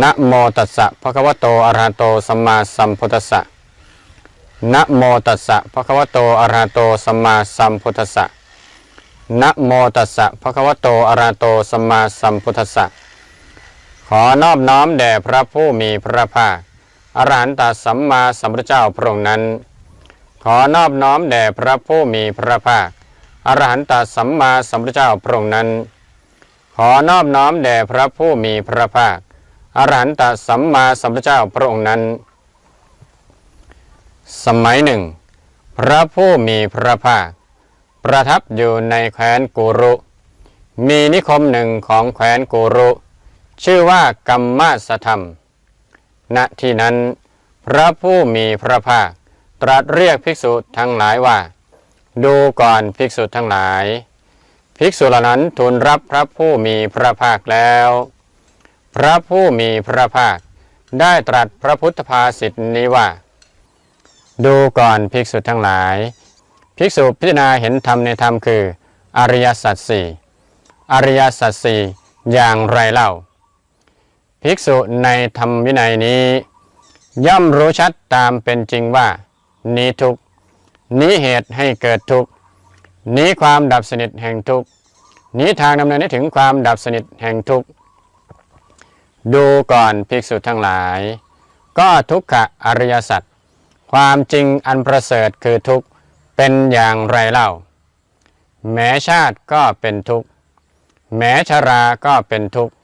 นะโมตัสสะภะคะวะโตอะระหะโตสัมมาสัมพุทธัสสะนะโมตัสสะภะคะวะโตอะระหะโตสัมมาสัมพุทธัสสะนะโมตัสสะภะคะวะโตอะระหะโตสัมมาสัมพุทธัสสะขอนอบน้อมแด่พระผู้มีพระภาคอรหันตสัมมาสัมพุทธเจ้าพระองค์นั้น ขอนอบน้อมแด่พระผู้มีพระภาคอรหันตสัมมาสัมพุทธเจ้าพระองค์นั้น ขอนอบน้อมแด่พระผู้มีพระภาค อรหันตสัมมาสัมพุทธเจ้าพระองค์นั้น สมัยหนึ่ง พระผู้มีพระภาค ประทับอยู่ในแคว้นกุรุ มีนิคมหนึ่งของแคว้นกุรุ ชื่อว่ากัมมาสธรรม ณที่นั้น พระผู้มีพระภาค ตรัสเรียกภิกษุทั้งหลายว่า ดูก่อนภิกษุทั้งหลาย ภิกษุเหล่านั้นทูลรับพระผู้มีพระภาคแล้ว พระผู้มีพระภาค ได้ตรัสพระพุทธภาษิตนี้ว่า ดูก่อนภิกษุทั้งหลาย ภิกษุพิจารณาเห็นธรรมในธรรมคือ อริยสัจสี่อริยสัจสี่อย่างไรเล่า ภิกษุในธรรมวินัยนี้ ย่อมรู้ชัดตามเป็นจริงว่า นี้ทุกนี้เหตุให้เกิดทุกนี้ความดับสนิทแห่งทุกนี้ทางดำเนินให้ถึงความดับสนิทแห่งทุกข์ ดูก่อนภิกษุทั้งหลาย ก็ทุกขะอริยสัจความจริงอันประเสริฐคือทุกข์เป็นอย่างไรเล่า แม้ชาติก็เป็นทุกข์ แม้ชราก็เป็นทุกข์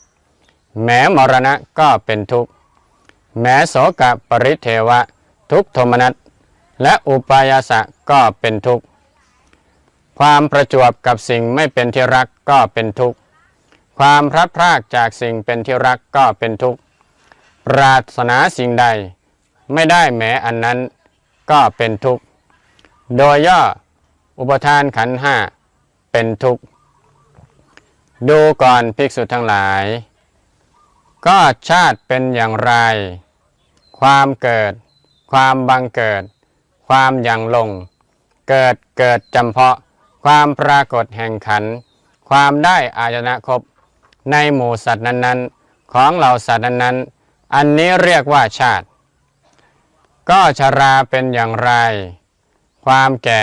แม้มรณะก็เป็นทุกข์ แม้โสกปริเทวะ ทุกโทมนัสและอุปายาสะก็เป็นทุกข์ ความประจวบกับสิ่งไม่เป็นที่รักก็เป็นทุกข์ ความพลัดพรากจากสิ่งเป็นที่รักก็เป็นทุกข์ ปรารถนาสิ่งใด ไม่ได้แม้อันนั้นก็เป็นทุกข์ โดยย่ออุปทานขันห้าเป็นทุกข์ ดูก่อนภิกษุทั้งหลาย ก็ชาติเป็นอย่างไร ความเกิด ความบังเกิด ความยังลง เกิดเกิดจำเพาะ ความปรากฏแห่งขัน ความได้อายนะครบ ในหมู่สัตว์นั้นๆ ของเหล่าสัตว์นั้นๆ อันนี้เรียกว่าชาติ ก็ชราเป็นอย่างไร ความแก่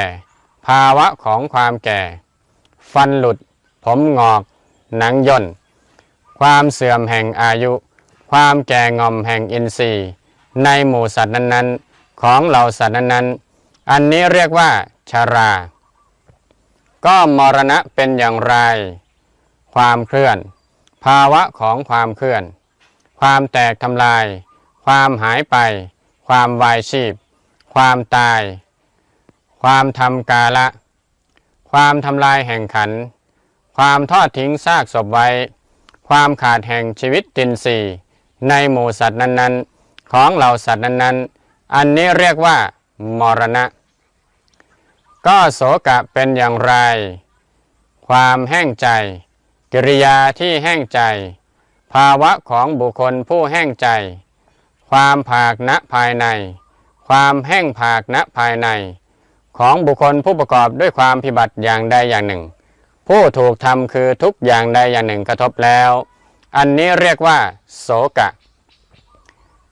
ภาวะของความแก่ ฟันหลุด ผมงอก หนังย่น ความเสื่อมแห่งอายุ ความแก่งอมแห่งอินทรีย์ ในหมู่สัตว์นั้นๆ ของเหล่าสัตว์นั้นๆ อันนี้เรียกว่าชรา ก็มรณะเป็นอย่างไร ความเคลื่อน ภาวะของความเคลื่อน ความแตกทำลาย ความหายไป ความวายชีพ ความตาย ความทำกาละ ความทำลายแห่งขัน ความทอดทิ้งซากศพไว้ ความขาดแห่งชีวิตตินสีในหมู่สัตว์นั้นๆ ของเหล่าสัตว์นั้นๆ อันนี้เรียกว่ามรณะ ก็โสกะเป็นอย่างไร ความแห้งใจ กิริยาที่แห้งใจ ภาวะของบุคคลผู้แห้งใจ ความผากณภายใน ความแห้งผากณภายใน ของบุคคลผู้ประกอบด้วยความพิบัติอย่างใดอย่างหนึ่ง ผู้ถูกทำคือทุกอย่างใดอย่างหนึ่งกระทบแล้ว อันนี้เรียกว่า โสกะ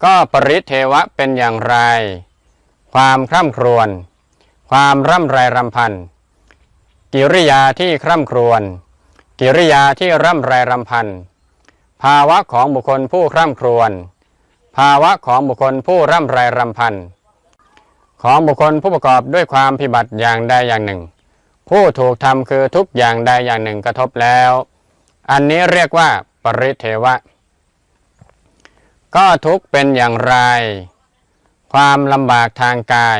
ก็ปริเทวะเป็นอย่างไร ความคร่ำครวญความร่ำไรรำพัน กิริยาที่คร่ำครวญ กิริยาที่ร่ำไรรำพัน ภาวะของบุคคลผู้คร่ำครวญ ภาวะของบุคคลผู้ร่ำไรรำพัน ของบุคคลผู้ประกอบด้วยความพิบัติอย่างใดอย่างหนึ่ง ผู้ถูกทำคือทุกอย่างใดอย่างหนึ่งกระทบแล้ว อันนี้เรียกว่าปริเทวะ ก็ทุกเป็นอย่างไร ความลำบากทางกาย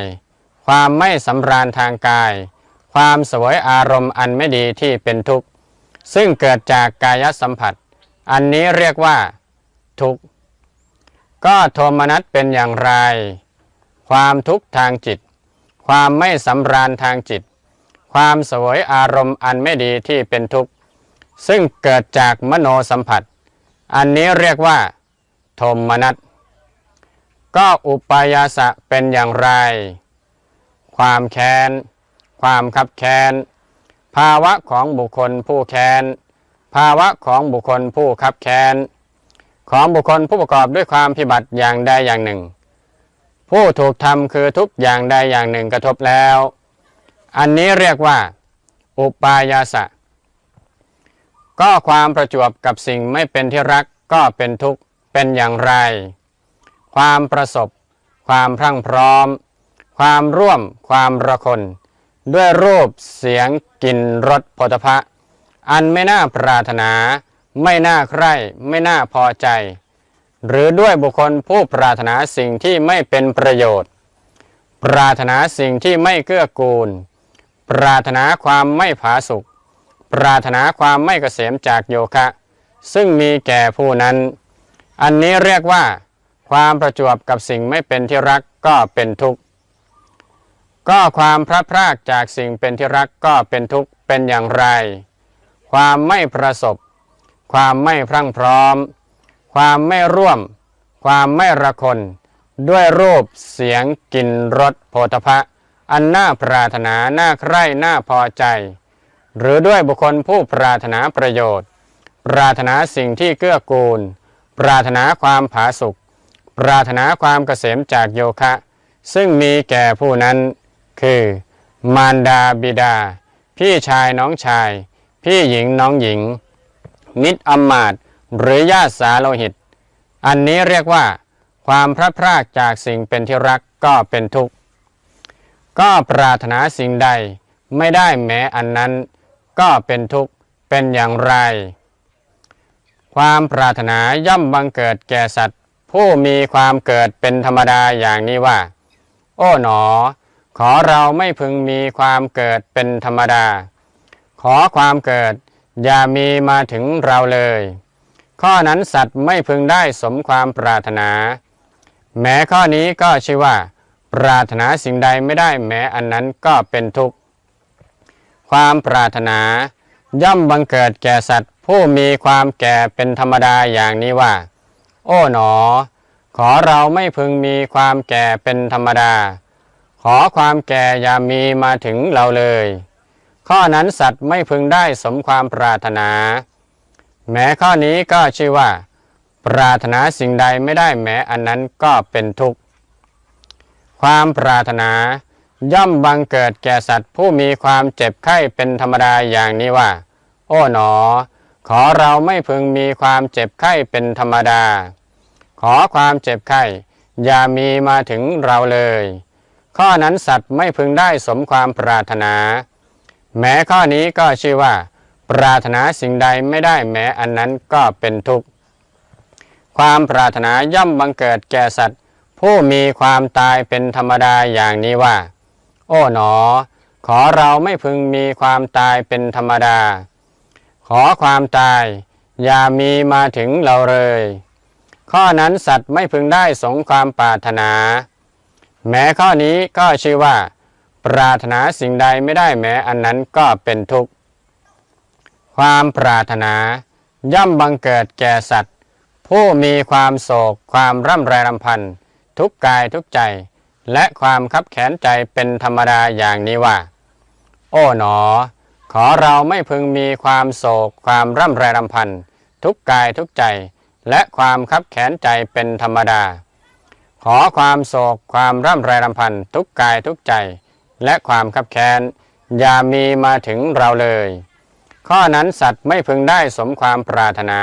ความไม่สำราญทางกาย ความสวยอารมณ์อันไม่ดีที่เป็นทุกข์ ซึ่งเกิดจากกายสัมผัส อันนี้เรียกว่า ทุกข์ ก็โทมนัสเป็นอย่างไร ความทุกข์ทางจิต ความไม่สำราญทางจิต ความสวยอารมณ์อันไม่ดีที่เป็นทุกข์ ซึ่งเกิดจากมโนสัมผัส อันนี้เรียกว่า โทมนัสก็อุปายาสะเป็นอย่างไร ความแค้น ความขับแค้น ภาวะของบุคคลผู้แค้น ภาวะของบุคคลผู้ขับแค้น ของบุคคลผู้ประกอบด้วยความพิบัติอย่างใดอย่างหนึ่ง ผู้ถูกทำคือทุกอย่างใดอย่างหนึ่งกระทบแล้ว อันนี้เรียกว่า อุปายาสะ ก็ความประจวบกับสิ่งไม่เป็นที่รักก็เป็นทุกข์เป็นอย่างไร ความประสบ ความพรั่งพร้อม ความร่วม ความระคน ด้วยรูปเสียงกลิ่นรสผลิภะอันไม่น่าปรารถนา ไม่น่าใคร่ไม่น่าพอใจ หรือด้วยบุคคลผู้ปรารถนาสิ่งที่ไม่เป็นประโยชน์ ปรารถนาสิ่งที่ไม่เกื้อกูล ปรารถนาความไม่ผาสุกปรารถนาความไม่เกษมจากโยคะ ซึ่งมีแก่ผู้นั้น อันนี้เรียกว่า ความประจวบกับสิ่งไม่เป็นที่รักก็เป็นทุกข์ ก็ความพระพรากจากสิ่งเป็นที่รักก็เป็นทุกข์เป็นอย่างไร ความไม่ประสบ ความไม่พรั่งพร้อม ความไม่ร่วม ความไม่ระคน ด้วยรูปเสียงกลิ่นรสโผฏฐะอันน่าปรารถนาน่าใคร่น่าพอใจ หรือด้วยบุคคลผู้ปรารถนาประโยชน์ ปรารถนาสิ่งที่เกื้อกูล ปรารถนาความผาสุกปรารถนาความเกษมจากโยคะ ซึ่งมีแก่ผู้นั้น คือ มารดาบิดา พี่ชายน้องชาย พี่หญิงน้องหญิง มิตรอมาตหรือญาติสาโลหิต อันนี้เรียกว่า ความพระพรากจากสิ่งเป็นที่รักก็เป็นทุกข์ ก็ปรารถนาสิ่งใดไม่ได้แม้อันนั้น ก็เป็นทุกข์เป็นอย่างไร ความปรารถนาย่อมบังเกิดแก่สัตว์ ผู้มีความเกิดเป็นธรรมดาอย่างนี้ว่า โอ้หนอ ขอเราไม่พึงมีความเกิดเป็นธรรมดา ขอความเกิดอย่ามีมาถึงเราเลย ข้อนั้นสัตว์ไม่พึงได้สมความปรารถนา แม้ข้อนี้ก็ชื่อว่า ปรารถนาสิ่งใดไม่ได้แม้อันนั้นก็เป็นทุกข์ ความปรารถนา ย่อมบังเกิดแก่สัตว์ผู้มีความแก่เป็นธรรมดาอย่างนี้ว่า โอ้หนอ ขอเราไม่พึงมีความแก่เป็นธรรมดา ขอความแก่อย่ามีมาถึงเราเลย ข้อนั้นสัตว์ไม่พึงได้สมความปรารถนา แม้ข้อนี้ก็ชื่อว่า ปรารถนาสิ่งใดไม่ได้แม้อันนั้นก็เป็นทุกข์ ความปรารถนาย่อมบังเกิดแก่สัตว์ผู้มีความเจ็บไข้เป็นธรรมดาอย่างนี้ว่า โอ้หนอ ขอเราไม่พึงมีความเจ็บไข้เป็นธรรมดา ขอความเจ็บไข้อย่ามีมาถึงเราเลย ข้อนั้นสัตว์ไม่พึงได้สมความปรารถนา แม้ข้อนี้ก็ชื่อว่า ปรารถนาสิ่งใดไม่ได้แม้อันนั้นก็เป็นทุกข์ ความปรารถนาย่อมบังเกิดแก่สัตว์ ผู้มีความตายเป็นธรรมดาอย่างนี้ว่า โอ้หนอ ขอเราไม่พึงมีความตายเป็นธรรมดา ขอความตาย อย่ามีมาถึงเราเลย ข้อนั้นสัตว์ไม่พึงได้สงความปรารถนา แม้ข้อนี้ก็ชื่อว่า ปรารถนาสิ่งใดไม่ได้แม้อันนั้นก็เป็นทุกข์ ความปรารถนาย่อมบังเกิดแก่สัตว์ ผู้มีความโศก ความร่ำไรรำพันทุกกายทุกใจ และความคับแขนใจเป็นธรรมดาอย่างนี้ว่า โอ้หนอ ขอเราไม่พึงมีความโศก ความร่ำไรรำพันทุกกายทุกใจ และความคับแขนใจเป็นธรรมดา ขอความโศกความร่ำไรรำพันทุกกายทุกใจ และความคับแค้นอย่ามีมาถึงเราเลย ข้อนั้นสัตว์ไม่พึงได้สมความปรารถนา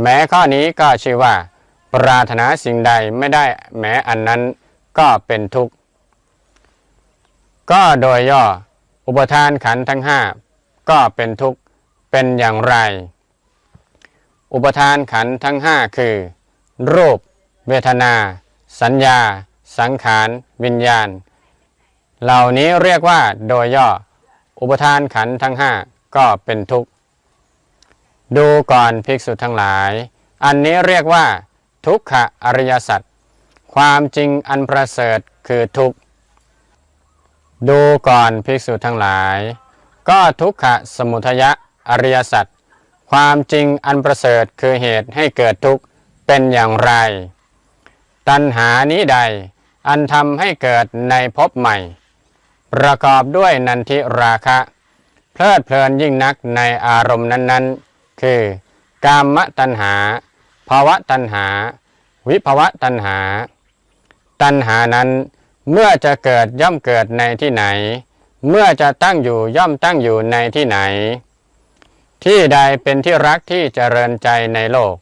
แม้ข้อนี้ก็ชื่อว่า ปรารถนาสิ่งใดไม่ได้แม้อันนั้นก็เป็นทุกข์ ก็โดยย่อ อุปทานขันธ์ทั้งห้าก็เป็นทุกข์เป็นอย่างไร อุปทานขันธ์ทั้งห้าคือ รูป เวทนา สัญญา สังขาร วิญญาณ เหล่านี้เรียกว่าโดยย่อ อุปทานขันธ์ทั้งห้าก็เป็นทุกข์ ดูก่อนภิกษุทั้งหลาย อันนี้เรียกว่า ทุกขอริยสัจความจริงอันประเสริฐคือทุกข์ ดูก่อนภิกษุทั้งหลาย ก็ทุกขสมุทยะอริยสัจความจริงอันประเสริฐคือเหตุให้เกิดทุกข์เป็นอย่างไร ตัณหานี้ใด อันทำให้เกิดในภพใหม่ ประกอบด้วยนันทิราคะ เพลิดเพลินยิ่งนักในอารมณ์นั้นๆ คือกามตัณหาภาวะตัณหา วิภาวะตัณหา ตัณหานั้นเมื่อจะเกิดย่อมเกิดในที่ไหน เมื่อจะตั้งอยู่ย่อมตั้งอยู่ในที่ไหน ที่ใดเป็นที่รักที่เจริญใจในโลก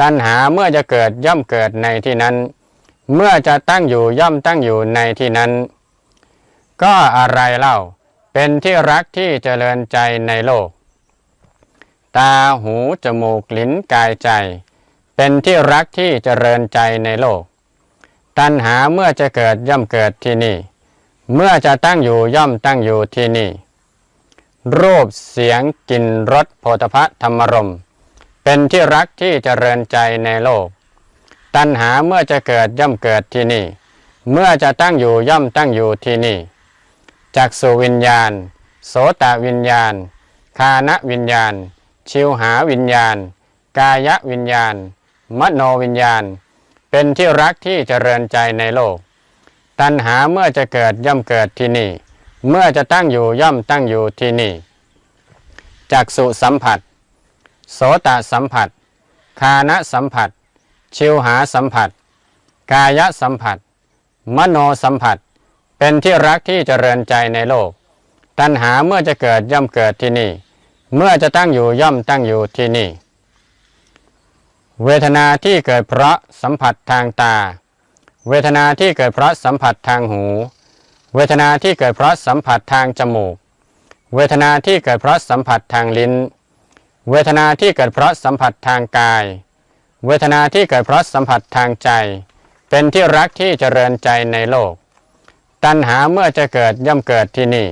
ตัณหาเมื่อจะเกิดย่อมเกิดในที่นั้น เมื่อจะตั้งอยู่ย่อมตั้งอยู่ในที่นั้น ก็อะไรเล่าเป็นที่รักที่เจริญใจในโลก ตาหูจมูกลิ้นกายใจ เป็นที่รักที่เจริญใจในโลก ตัณหาเมื่อจะเกิดย่อมเกิดที่นี่ เมื่อจะตั้งอยู่ย่อมตั้งอยู่ที่นี่ รูปเสียงกลิ่นรสโผฏฐะธรรมรม เป็นที่รักที่เจริญใจในโลก ตัณหาเมื่อจะเกิดย่อมเกิดที่นี่ เมื่อจะตั้งอยู่ย่อมตั้งอยู่ที่นี่จักสุวิญญาณ โสตวิญญาณ คานวิญญาณ ชิวหาวิญญาณ กายวิญญาณ มโนวิญญาณ เป็นที่รักที่เจริญใจในโลก ตัณหาเมื่อจะเกิดย่อมเกิดที่นี่ เมื่อจะตั้งอยู่ย่อมตั้งอยู่ที่นี่จักสุสัมผัส โสตสัมผัส คานสัมผัส ชิวหาสัมผัส กายสัมผัส มโนสัมผัส เป็นที่รักที่เจริญใจในโลก ตัณหาเมื่อจะเกิดย่อมเกิดที่นี่ เมื่อจะตั้งอยู่ย่อมตั้งอยู่ที่นี่ เวทนาที่เกิดเพราะสัมผัสทางตา เวทนาที่เกิดเพราะสัมผัสทางหู เวทนาที่เกิดเพราะสัมผัสทางจมูก เวทนาที่เกิดเพราะสัมผัสทางลิ้น เวทนาที่เกิดเพราะสัมผัสทางกาย เวทนาที่เกิดเพราะสัมผัสทางใจ เป็นที่รักที่เจริญใจในโลก ตัณหาเมื่อจะเกิดย่อมเกิดที่นี่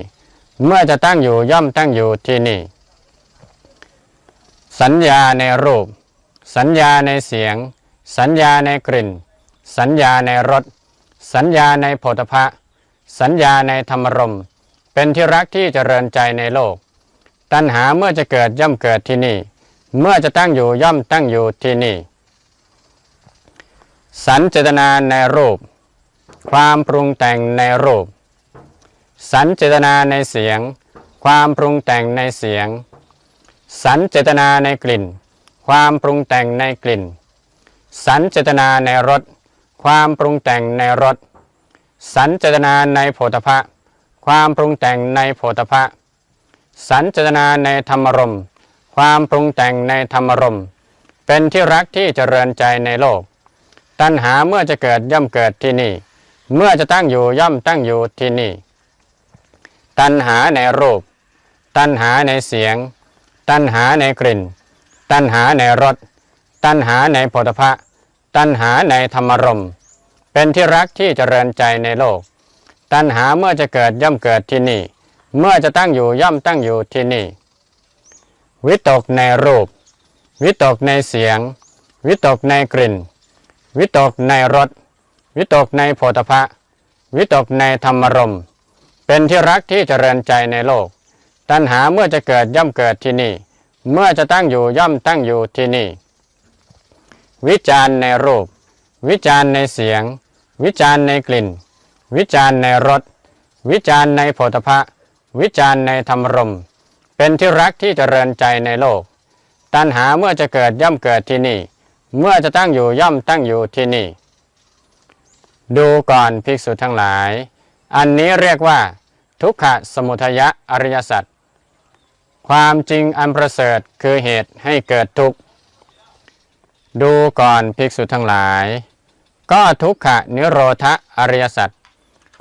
เมื่อจะตั้งอยู่ย่อมตั้งอยู่ที่นี่ สัญญาในรูป สัญญาในเสียง สัญญาในกลิ่น สัญญาในรสสัญญาในโผฏฐะสัญญาในธรรมรม เป็นที่รักที่เจริญใจในโลก ตัณหาเมื่อจะเกิดย่อมเกิดที่นี่ เมื่อจะตั้งอยู่ย่อมตั้งอยู่ที่นี่ สันเจตนาในรูป ความปรุงแต่งในรูป สันเจตนาในเสียง ความปรุงแต่งในเสียง สันเจตนาในกลิ่น ความปรุงแต่งในกลิ่น สันเจตนาในรส ความปรุงแต่งในรส สันเจตนาในโผฏฐะความปรุงแต่งในโผฏฐะสันเจตนาในธรรมรม ความปรุงแต่งในธรรมรม เป็นที่รักที่เจริญใจในโลก ตัณหาเมื่อจะเกิดย่อมเกิดที่นี่ เมื่อจะตั้งอยู่ย่อมตั้งอยู่ที่นี่ ตัณหาในรูป ตัณหาในเสียง ตัณหาในกลิ่น ตัณหาในรส ตัณหาในผฏฐะตัณหาในธรรมรม เป็นที่รักที่เจริญใจในโลก ตัณหาเมื่อจะเกิดย่อมเกิดที่นี่ เมื่อจะตั้งอยู่ย่อมตั้งอยู่ที่นี่ วิตกในรูป วิตกในเสียง วิตกในกลิ่น วิตกในรสวิตกในโผฏฐะวิตกในธรรมรม เป็นที่รักที่เจริญใจในโลก ตัณหาเมื่อจะเกิดย่อมเกิดที่นี่ เมื่อจะตั้งอยู่ย่อมตั้งอยู่ที่นี่ วิจารณ์ในรูป วิจารณ์ในเสียง วิจารณ์ในกลิ่น วิจารณ์ในรสวิจารณ์ในโผฏฐะวิจารณ์ในธรรมรม เป็นที่รักที่เจริญใจในโลก ตัณหาเมื่อจะเกิดย่อมเกิดที่นี่ เมื่อจะตั้งอยู่ย่อมตั้งอยู่ที่นี่ ดูก่อนภิกษุทั้งหลาย อันนี้เรียกว่า ทุกขสมุทัยอริยสัจความจริงอันประเสริฐคือเหตุให้เกิดทุกข์ ดูก่อนภิกษุทั้งหลาย ก็ทุกขะนิโรธอริยสัจ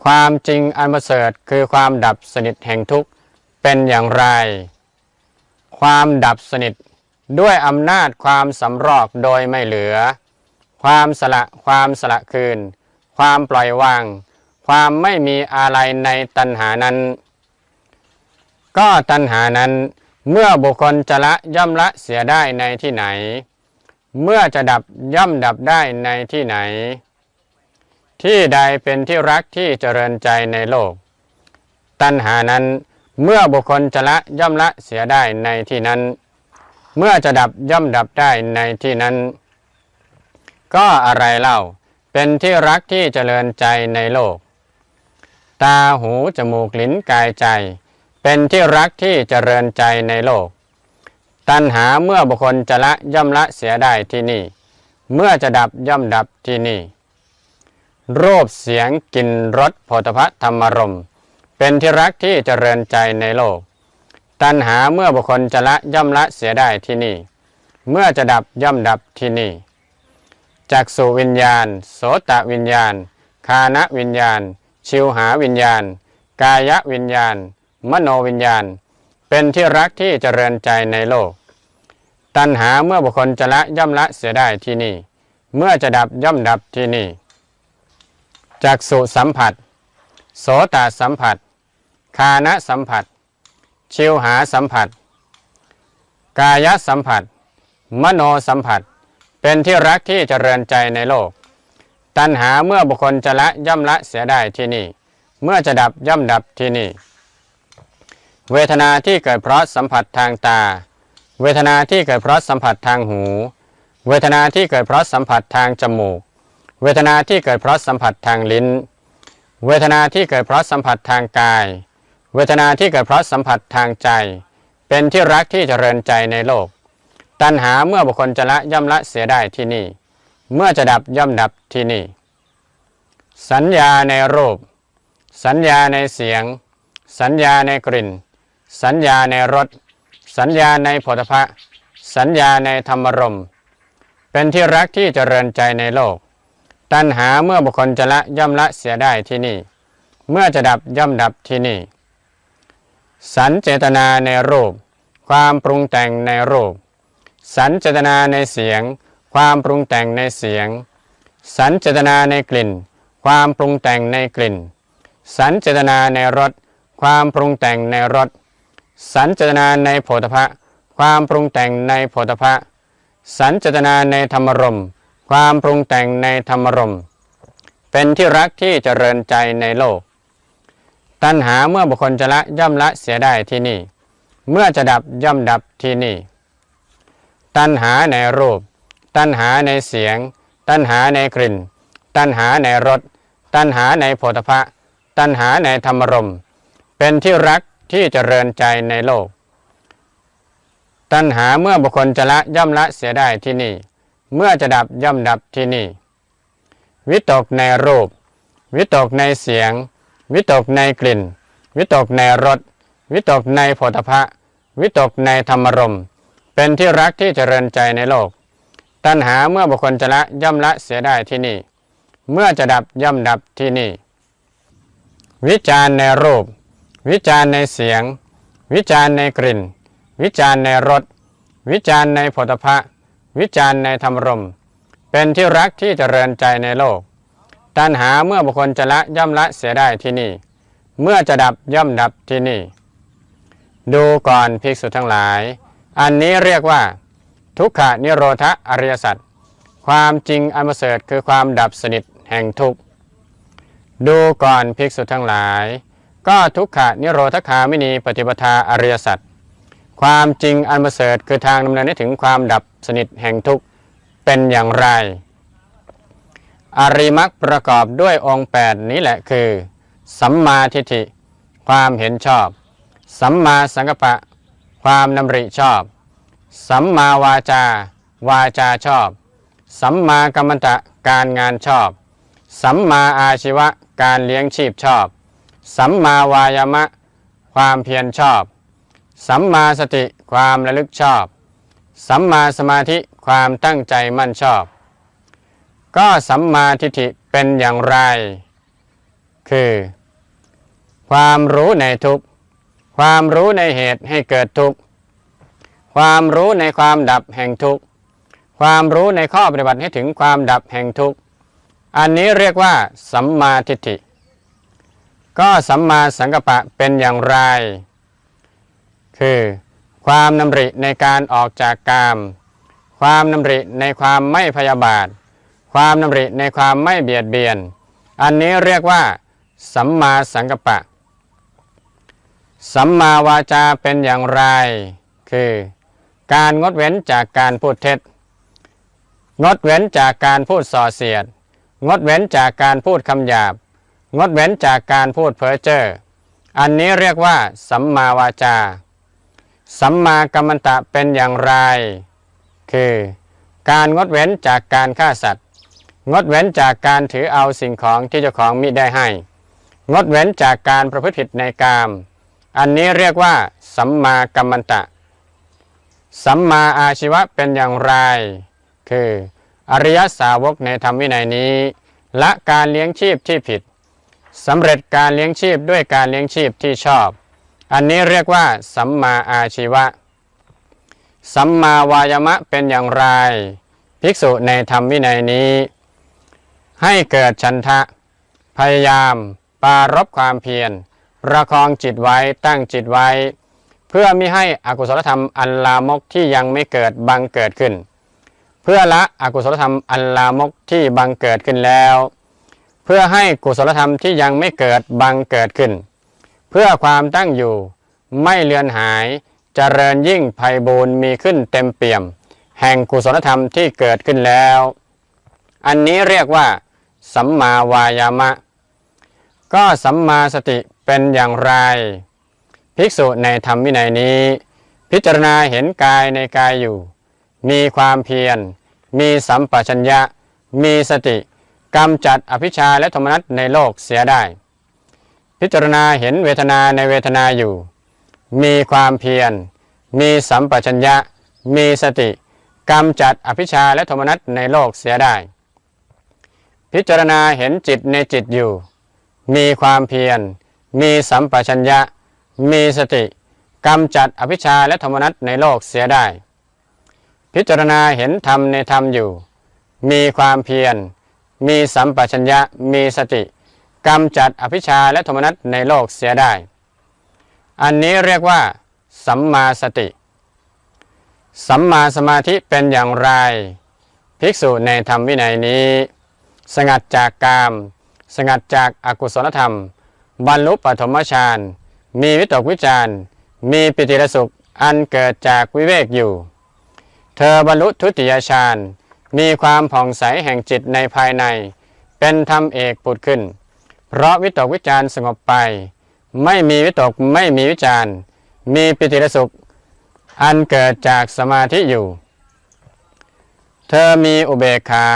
ความจริงอันประเสริฐคือความดับสนิทแห่งทุกข์เป็นอย่างไร ความดับสนิท ด้วยอำนาจความสำรอกโดยไม่เหลือ ความสละความสละคืน ความปล่อยวาง ความไม่มีอะไรในตัณหานั้น ก็ตัณหานั้นเมื่อบุคคลจะละย่อมละเสียได้ในที่ไหน เมื่อจะดับย่อมดับได้ในที่ไหน ที่ใดเป็นที่รักที่เจริญใจในโลก ตัณหานั้นเมื่อบุคคลจะละย่อมละเสียได้ในที่นั้น เมื่อจะดับย่อมดับได้ในที่นั้น ก็อะไรเล่า เป็นที่รักที่เจริญใจในโลก ตาหูจมูกลิ้นกายใจ เป็นที่รักที่เจริญใจในโลก ตัณหาเมื่อบุคคลจะละย่อมละเสียได้ที่นี่ เมื่อจะดับย่อมดับที่นี่รูปเสียงกลิ่นรสโผฏฐัธรรมรม เป็นที่รักที่เจริญใจในโลก ตัณหาเมื่อบุคคลจะละย่อมละเสียได้ที่นี่ เมื่อจะดับย่อมดับที่นี่จักสุวิญญาณ โสตะวิญญาณ คานวิญญาณ ชิวหาวิญญาณ กายวิญญาณ มโนวิญญาณ เป็นที่รักที่เจริญใจในโลก ตัณหาเมื่อบุคคลจะละย่อมละเสียได้ที่นี่ เมื่อจะดับย่อมดับที่นี่จักสุสัมผัส โสตสัมผัส คานสัมผัส ชิวหาสัมผัส กายสัมผัส มโนสัมผัส เป็นที่รักที่เจริญใจในโลก ตัณหาเมื่อบุคคลจะละย่อมละเสียได้ที่นี่ เมื่อจะดับย่อมดับที่นี่ เวทนาที่เกิดเพราะสัมผัสทางตา เวทนาที่เกิดเพราะสัมผัสทางหู เวทนาที่เกิดเพราะสัมผัสทางจมูก เวทนาที่เกิดเพราะสัมผัสทางลิ้น เวทนาที่เกิดเพราะสัมผัสทางกาย เวทนาที่เกิดเพราะสัมผัสทางใจ เป็นที่รักที่เจริญใจในโลก ตัณหาเมื่อบุคคลจะละย่อมละเสียได้ที่นี่ เมื่อจะดับย่อมดับที่นี่ สัญญาในรูป สัญญาในเสียง สัญญาในกลิ่น สัญญาในรสสัญญาในผลพะสัญญาในธรรมรม เป็นที่รักที่เจริญใจในโลก ตัณหาเมื่อบุคคลจะละย่อมละเสียได้ที่นี่ เมื่อจะดับย่อมดับที่นี่ สันเจตนาในรูป ความปรุงแต่งในรูป สันเจตนาในเสียง ความปรุงแต่งในเสียง สันเจตนาในกลิ่น ความปรุงแต่งในกลิ่น สันเจตนาในรสความปรุงแต่งในรสสันเจตนาในโผฏฐะความปรุงแต่งในโผฏฐะสันเจตนาในธรรมรม ความปรุงแต่งในธรรมรม เป็นที่รักที่เจริญใจในโลก ตัณหาเมื่อบุคคลจะละย่อมละเสียได้ที่นี่ เมื่อจะดับย่อมดับที่นี่ ตัณหาในรูป ตัณหาในเสียง ตัณหาในกลิ่น ตัณหาในรส ตัณหาในโผฏฐะตัณหาในธรรมรม เป็นที่รักที่เจริญใจในโลก ตัณหาเมื่อบุคคลจะละย่อมละเสียได้ที่นี่ เมื่อจะดับย่อมดับที่นี่ วิตกในรูป วิตกในเสียง วิตกในกลิ่น วิตกในรสวิตกในโผฏฐะวิตกในธรรมรมเป็นที่รักที่เจริญใจในโลก ตัณหาเมื่อบุคคลจะละย่อมละเสียได้ที่นี่ เมื่อจะดับย่อมดับที่นี่ วิจารณ์ในรูป วิจารณ์ในเสียง วิจารณ์ในกลิ่น วิจารณ์ในรสวิจารณ์ในโผฏฐะวิจารณ์ในธรรมรมเป็นที่รักที่เจริญใจในโลก ตัณหาเมื่อบุคคลจะละย่อมละเสียได้ที่นี่ เมื่อจะดับย่อมดับที่นี่ ดูก่อนภิกษุทั้งหลาย อันนี้เรียกว่า ทุกขนิโรธอริยสัจความจริงอันประเสริฐคือความดับสนิทแห่งทุกข์ดูก่อนภิกษุทั้งหลาย ก็ทุกขนิโรธคามินีปฏิปทาอริยสัจความจริงอันประเสริฐคือทางดำเนินให้ถึงความดับสนิทแห่งทุกข์เป็นอย่างไร อริมักประกอบด้วยองค์ 8 นี้แหละคือ สัมมาทิฏฐิ ความเห็นชอบ สัมมาสังกัปปะ ความนำริชอบ สัมมาวาจา วาจาชอบ สัมมากัมมันตะการงานชอบ สัมมาอาชีวะการเลี้ยงชีพชอบ สัมมาวายามะ ความเพียรชอบ สัมมาสติความระลึกชอบ สัมมาสมาธิความตั้งใจมั่นชอบ ก็สัมมาทิฏฐิเป็นอย่างไร คือ ความรู้ในทุกข์ความรู้ในเหตุให้เกิดทุกข์ความรู้ในความดับแห่งทุกข์ความรู้ในข้อปฏิบัติให้ถึงความดับแห่งทุกข์อันนี้เรียกว่า สัมมาทิฏฐิ ก็สัมมาสังกัปปะเป็นอย่างไร คือ ความนำริในการออกจากกาม ความนำริในความไม่พยาบาท ความนำริในความไม่เบียดเบียน อันนี้เรียกว่า สัมมาสังกัปปะ สัมมาวาจาเป็นอย่างไร คือ การงดเว้นจากการพูดเท็จ งดเว้นจากการพูดส่อเสียด งดเว้นจากการพูดคำหยาบ งดเว้นจากการพูดเพ้อเจ้อ อันนี้เรียกว่า สัมมาวาจา สัมมากัมมันตะเป็นอย่างไร คือ การงดเว้นจากการฆ่าสัตว์ งดเว้นจากการถือเอาสิ่งของที่เจ้าของมิได้ให้ งดเว้นจากการประพฤติผิดในกาม อันนี้เรียกว่าสัมมากัมมันตะ สัมมาอาชีวะเป็นอย่างไร คืออริยสาวกในธรรมวินัยนี้ละการเลี้ยงชีพที่ผิดสำเร็จการเลี้ยงชีพด้วยการเลี้ยงชีพที่ชอบ อันนี้เรียกว่าสัมมาอาชีวะ สัมมาวายามะเป็นอย่างไร ภิกษุในธรรมวินัยนี้ ให้เกิดฉันทะ พยายามปรารบความเพียร ประคองจิตไว้ตั้งจิตไว้ เพื่อมิให้อกุศลธรรมอันลามกที่ยังไม่เกิดบังเกิดขึ้น เพื่อละอกุศลธรรมอันลามกที่บังเกิดขึ้นแล้ว เพื่อให้กุศลธรรมที่ยังไม่เกิดบังเกิดขึ้น เพื่อความตั้งอยู่ไม่เลือนหายเจริญยิ่งไพบูรณ์มีขึ้นเต็มเปี่ยม แห่งกุศลธรรมที่เกิดขึ้นแล้ว อันนี้เรียกว่า สัมมาวายามะ ก็สัมมาสติเป็นอย่างไร ภิกษุในธรรมวินัยนี้ พิจารณาเห็นกายในกายอยู่ มีความเพียร มีสัมปชัญญะ มีสติกำจัดอภิชาและโทมนัสในโลกเสียได้ พิจารณาเห็นเวทนาในเวทนาอยู่ มีความเพียร มีสัมปชัญญะ มีสติกำจัดอภิชาและโทมนัสในโลกเสียได้ พิจารณาเห็นจิตในจิตอยู่ มีความเพียร มีสัมปชัญญะ มีสติกำจัดอภิชาและโทมนัสในโลกเสียได้ พิจารณาเห็นธรรมในธรรมอยู่ มีความเพียร มีสัมปชัญญะ มีสติกำจัดอภิชาและโทมนัสในโลกเสียได้ อันนี้เรียกว่า สัมมาสติ สัมมาสมาธิเป็นอย่างไร ภิกษุในธรรมวินัยนี้ สงัดจากกาม สงัดจากอากุศลธรรม บรรลุปฐมฌาน มีวิตกวิจารมีปิติรสุขอันเกิดจากวิเวกอยู่ เธอบรรลุทุติยฌาน มีความผ่องใสแห่งจิตในภายใน เป็นธรรมเอกปุดขึ้น เพราะวิตกวิจารสงบไป ไม่มีวิตกไม่มีวิจารมีปิติรสุขอันเกิดจากสมาธิอยู่ เธอมีอุเบกขา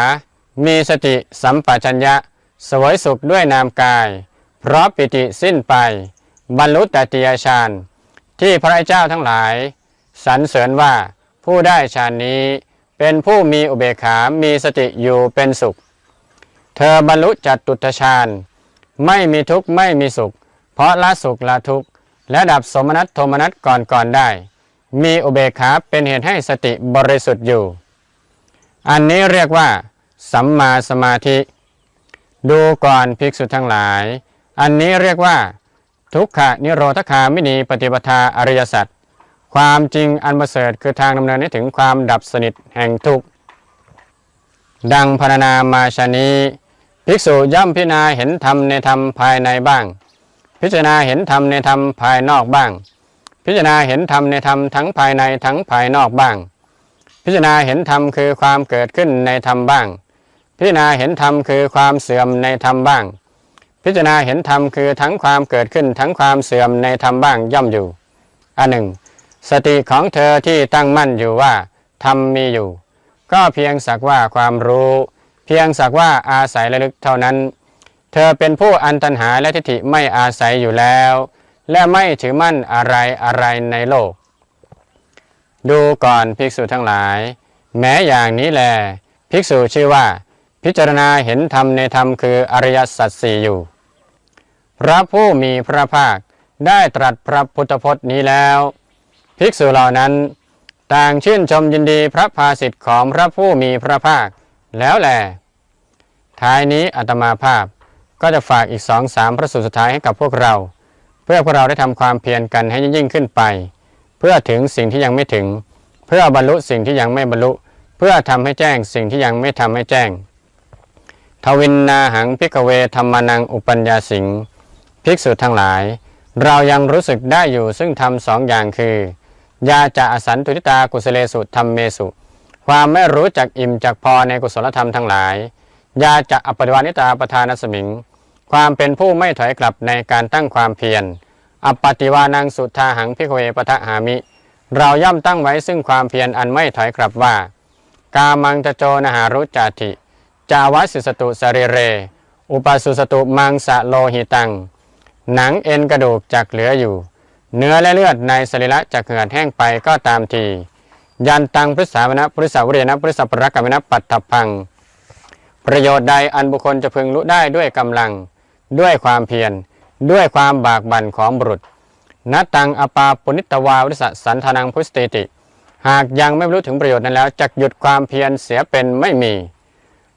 มีสติสัมปชัญญะ สวยสุขด้วยนามกาย เพราะปิติสิ้นไป บรรลุตติยฌานที่พระเจ้าทั้งหลาย สรรเสริญว่าผู้ได้ฌานนี้เป็นผู้มีอุเบกขา มีสติอยู่เป็นสุข เธอบรรลุจัตตุตฌานไม่มีทุกข์ไม่มีสุข เพราะละสุขละทุกข์ และดับสมนัตโทมนัตก่อนก่อนได้ มีอุเบกขาเป็นเหตุให้สติบริสุทธิ์อยู่ อันนี้เรียกว่า สัมมาสมาธิ ดูก่อนภิกษุทั้งหลาย อันนี้เรียกว่า ทุกขะนิโรธคามินีปฏิปทาอริยสัจความจริงอันประเสริฐคือทางดำเนินให้ถึงความดับสนิทแห่งทุกข์ดังพรรณนามาชานีภิกษุย่อมพิจารณาเห็นธรรมในธรรมภายในบ้าง พิจารณาเห็นธรรมในธรรมภายนอกบ้าง พิจารณาเห็นธรรมในธรรมทั้งภายในทั้งภายนอกบ้าง พิจารณาเห็นธรรมคือความเกิดขึ้นในธรรมบ้าง พิจารณาเห็นธรรมคือความเสื่อมในธรรมบ้าง พิจารณาเห็นธรรมคือทั้งความเกิดขึ้นทั้งความเสื่อมในธรรมบ้างย่อมอยู่ อันหนึ่ง สติของเธอที่ตั้งมั่นอยู่ว่าธรรมมีอยู่ ก็เพียงสักว่าความรู้ เพียงสักว่าอาศัยระลึกเท่านั้น เธอเป็นผู้อันตัญหาและทิฏฐิไม่อาศัยอยู่แล้ว และไม่ถือมั่นอะไรอะไรในโลก ดูก่อนภิกษุทั้งหลาย แม้อย่างนี้แล ภิกษุชื่อว่า พิจารณาเห็นธรรมในธรรมคืออริยสัจสี่อยู่ พระผู้มีพระภาคได้ตรัสพระพุทธพจน์นี้แล้ว ภิกษุเหล่านั้น ต่างชื่นชมยินดีพระภาสิทธิ์ของพระผู้มีพระภาคแล้วแหลท้ายนี้อาตมาภาพก็จะฝากอีกสองสามพระสูตรสุดท้ายให้กับพวกเรา เพื่อพวกเราได้ทำความเพียรกันให้ยิ่งขึ้นไป เพื่อถึงสิ่งที่ยังไม่ถึง เพื่อบรรลุสิ่งที่ยังไม่บรรลุ เพื่อทำให้แจ้งสิ่งที่ยังไม่ทำให้แจ้ง ทวินนาหังพิกเวธรรมนังอุปัญญาสิงภิกษุทั้งหลาย เรายังรู้สึกได้อยู่ซึ่งทำสองอย่างคือยาจะอสันตุทิตากุสเลสุธรรมเมสุ ความไม่รู้จักอิ่มจักพอในกุศลธรรมทั้งหลาย ยาจะอปริวานิตาประธานสมิง ความเป็นผู้ไม่ถอยกลับในการตั้งความเพียรอปปติวานังสุทาหังพิกเวปทะหามิ เราย่อมตั้งไว้ซึ่งความเพียรอันไม่ถอยกลับว่า กามังตะโจนหารุจาติ จาวัสสิสตุสริเร อุปสุสตุมังสะโลหิตัง หนังเอ็นกระดูกจักเหลืออยู่ เนื้อและเลือดในสรีระจักเหือดแห้งไปก็ตามทียันตังพฤษาวนะพฤษาวเรนะพฤษปรักรรมนะปัตถพัง ประโยชน์ใดอันบุคคลจะพึงรู้ได้ด้วยกำลัง ด้วยความเพียร ด้วยความบากบั่นของบุรุษนัตตังอปาปุนิตวาวิสสสันธนังพุสติติ หากยังไม่รู้ถึงประโยชน์นั้นแล้วจักหยุดความเพียรเสียเป็นไม่มี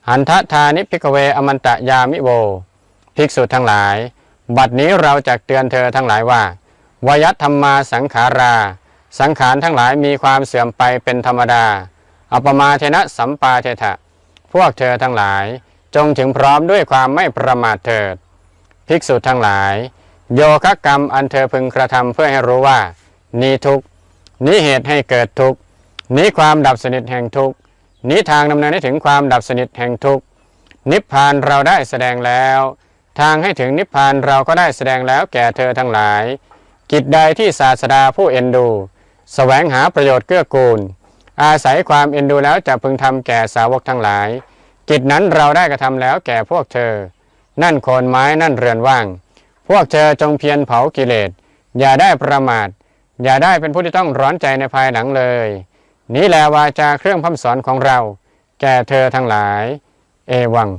หันทธานิพิกเวอมันตะยามิโว ภิกษุทั้งหลาย บัดนี้เราจะเตือนเธอทั้งหลายว่า วยธรรมาสังขารา สังขารทั้งหลายมีความเสื่อมไปเป็นธรรมดา อัปมาเทนะสัมปาเทถะ พวกเธอทั้งหลาย จงถึงพร้อมด้วยความไม่ประมาทเถิด ภิกษุทั้งหลาย โยคะกรรมอันเธอพึงกระทำเพื่อให้รู้ว่า นี้ทุกนี้เหตุให้เกิดทุกนี้ความดับสนิทแห่งทุก นี้ทางดำเนินให้ถึงความดับสนิทแห่งทุกข์นิพพานเราได้แสดงแล้ว ทางให้ถึงนิพพานเราก็ได้แสดงแล้วแก่เธอทั้งหลาย กิจใดที่ศาสดาผู้เอ็นดูแสวงหาประโยชน์เกื้อกูล อาศัยความเอ็นดูแล้วจะพึงทำแก่สาวกทั้งหลาย กิจนั้นเราได้กระทำแล้วแก่พวกเธอ นั่นโคนไม้นั่นเรือนว่าง พวกเธอจงเพียรเผากิเลสอย่าได้ประมาท อย่าได้เป็นผู้ที่ต้องร้อนใจในภายหลังเลย นี้แหละวาจาเครื่องพร่ำสอนของเรา แก่เธอทั้งหลาย เอวัง